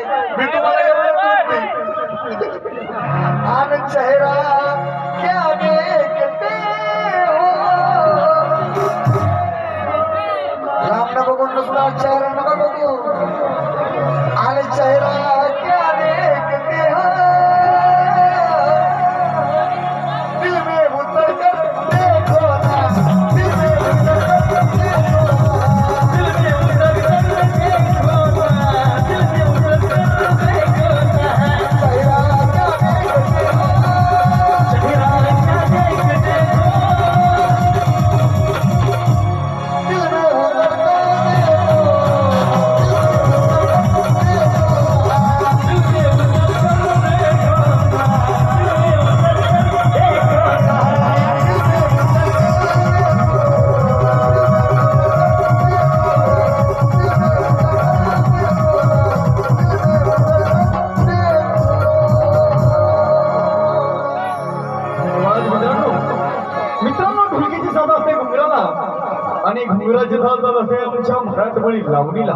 मी तुम्हाला एवढं बोलते. आनंद चेहरा क्या देखते हो राम न बघून नुसता चेहरा नका आणि घुंगराची साथ असते आमच्या मराठमोळी लावणीला.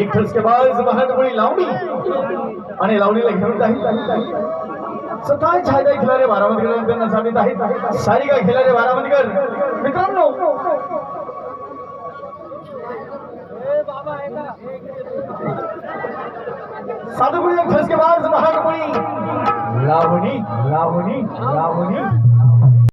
एक ठसकेबाज मराठमोळी लावणी. आणि लावणीला घेऊन जाईल. स्वतः छायदा खिलारे बारामतीकर त्यांना सांगित आहेत. सारिका खिलारे बारामतीकर मित्रांनो. साधुपुरी एक ठसकेबाज मराठमोळी लावणी लावणी लावणी.